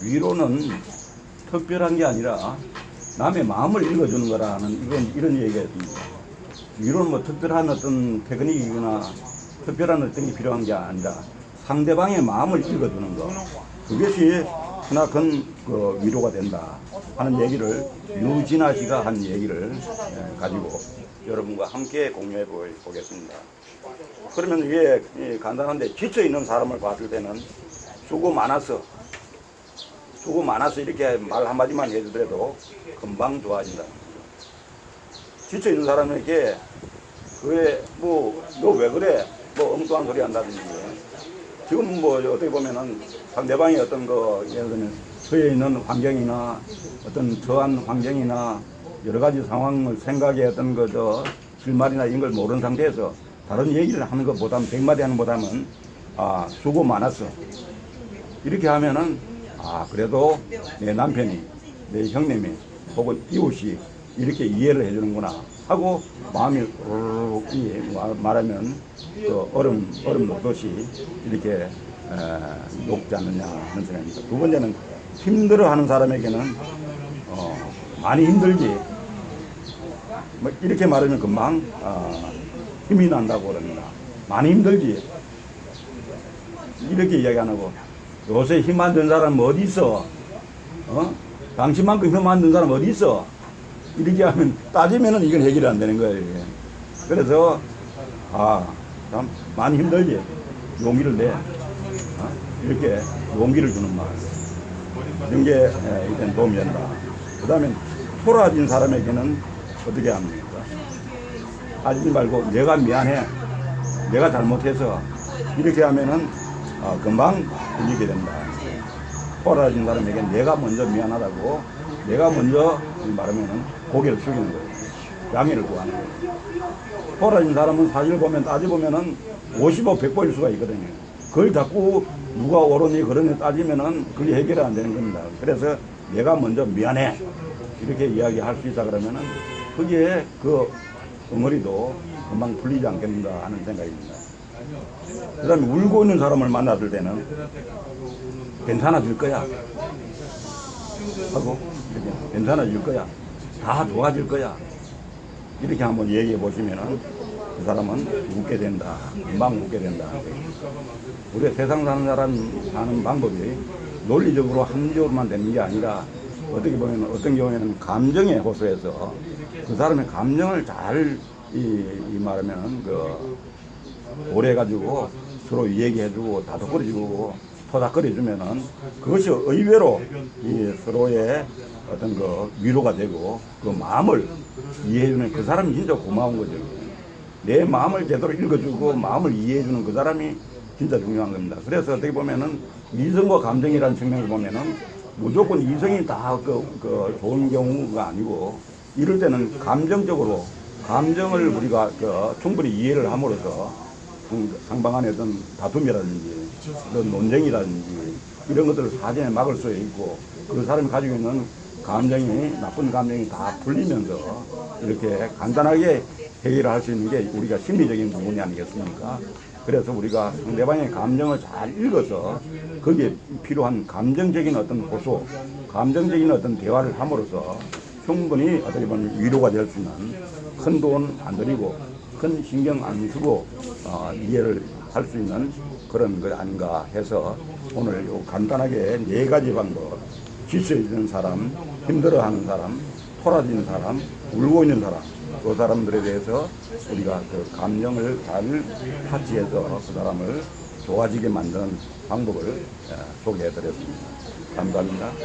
위로는 특별한 게 아니라 남의 마음을 읽어주는 거라는 이런 이런 얘기가 있습니다. 위로는 뭐 특별한 어떤 테크닉이거나 특별한 어떤 게 필요한 게 아니라 상대방의 마음을 읽어주는 거 그것이 하나 큰 그 위로가 된다 하는 얘기를 유진아 씨가 한 얘기를 예, 가지고 여러분과 함께 공유해 보- 보겠습니다. 그러면 이 간단한데 지쳐 있는 사람을 봤을 때는 수고 많았어. 수고 많아서 이렇게 말 한마디만 해주더라도 금방 좋아진다. 지쳐 있는 사람에게 왜뭐너 왜 그래 뭐 엉뚱한 소리 한다든지 지금 뭐 어떻게 보면은 상대방이 어떤 거 예를 들면 처해 있는 환경이나 어떤 저한 환경이나 여러 가지 상황을 생각해 어떤 거저 실말이나 이런 걸 모르는 상태에서 다른 얘기를 하는 것보다는 백마디 하는 것보다는 아 수고 많았어 이렇게 하면은 아 그래도 내 남편이 내 형님이 혹은 이웃이 이렇게 이해를 해주는구나 하고 마음이 말하면 그 얼음 얼음 녹듯이 이렇게 에, 녹지 않느냐 하는 생각입니다. 두 번째는 힘들어하는 사람에게는 어, 많이 힘들지 뭐 이렇게 말하면 금방 어, 힘이 난다고 그럽니다. 많이 힘들지 이렇게 이야기 안 하고 요새 힘 안 든 사람 어디 있어? 어? 당신만큼 힘 안 든 사람 어디 있어? 이렇게 하면 따지면은 이건 해결이 안 되는 거예요. 이게. 그래서 아, 참 많이 힘들지. 용기를 내. 어? 이렇게 용기를 주는 말. 이런 게 예, 일단 도움이 된다. 그 다음에 토라진 사람에게는 어떻게 합니까? 하지 말고 내가 미안해. 내가 잘못해서 이렇게 하면은 어, 금방 풀리게 된다. 토라진 사람에게 내가 먼저 미안하다고 내가 먼저 말하면은 고개를 숙이는 거예요. 양해를 구하는 거예요. 토라진 사람은 사실 보면 따져보면은 55, 100보일 수가 있거든요. 그걸 자꾸 누가 옳으니 그러니 따지면은 그게 해결이 안 되는 겁니다. 그래서 내가 먼저 미안해. 이렇게 이야기할 수 있다 그러면은 그게 그 덩어리도 금방 풀리지 않겠는가 하는 생각입니다. 그 다음에 울고 있는 사람을 만났을 때는 괜찮아질 거야. 하고, 괜찮아질 거야. 다 좋아질 거야. 이렇게 한번 얘기해 보시면은 그 사람은 웃게 된다. 금방 웃게 된다. 우리가 세상 사는 사람 사는 방법이 논리적으로 합리적으로만 되는 게 아니라 어떻게 보면 어떤 경우에는 감정에 호소해서 그 사람의 감정을 잘 이, 이 말하면 그 오래 가지고 서로 얘기해주고 다독거려주고 토닥거려주면은 그것이 의외로 이 서로의 어떤 그 위로가 되고 그 마음을 이해해주는 그 사람이 진짜 고마운 거죠. 내 마음을 제대로 읽어주고 마음을 이해해주는 그 사람이 진짜 중요한 겁니다. 그래서 어떻게 보면은 이성과 감정이라는 측면에서 보면은 무조건 이성이 다 그, 그 좋은 경우가 아니고 이럴 때는 감정적으로 감정을 우리가 그 충분히 이해를 함으로써 음, 상방간의 어떤 다툼이라든지 어떤 논쟁이라든지 이런 것들을 사전에 막을 수 있고 그 사람이 가지고 있는 감정이 나쁜 감정이 다 풀리면서 이렇게 간단하게 해결을 할 수 있는 게 우리가 심리적인 부분이 아니겠습니까? 그래서 우리가 상대방의 감정을 잘 읽어서 거기에 필요한 감정적인 어떤 호소, 감정적인 어떤 대화를 함으로써 충분히 어떻게 보면 위로가 될 수 있는 큰 돈 안 들이고 큰 신경 안 쓰고 어, 이해를 할 수 있는 그런 것 아닌가 해서 오늘 요 간단하게 네 가지 방법 지쳐 있는 사람, 힘들어하는 사람, 토라진 사람, 울고 있는 사람 그 사람들에 대해서 우리가 그 감정을 잘 타치해서 그 사람을 좋아지게 만드는 방법을 예, 소개해 드렸습니다. 감사합니다.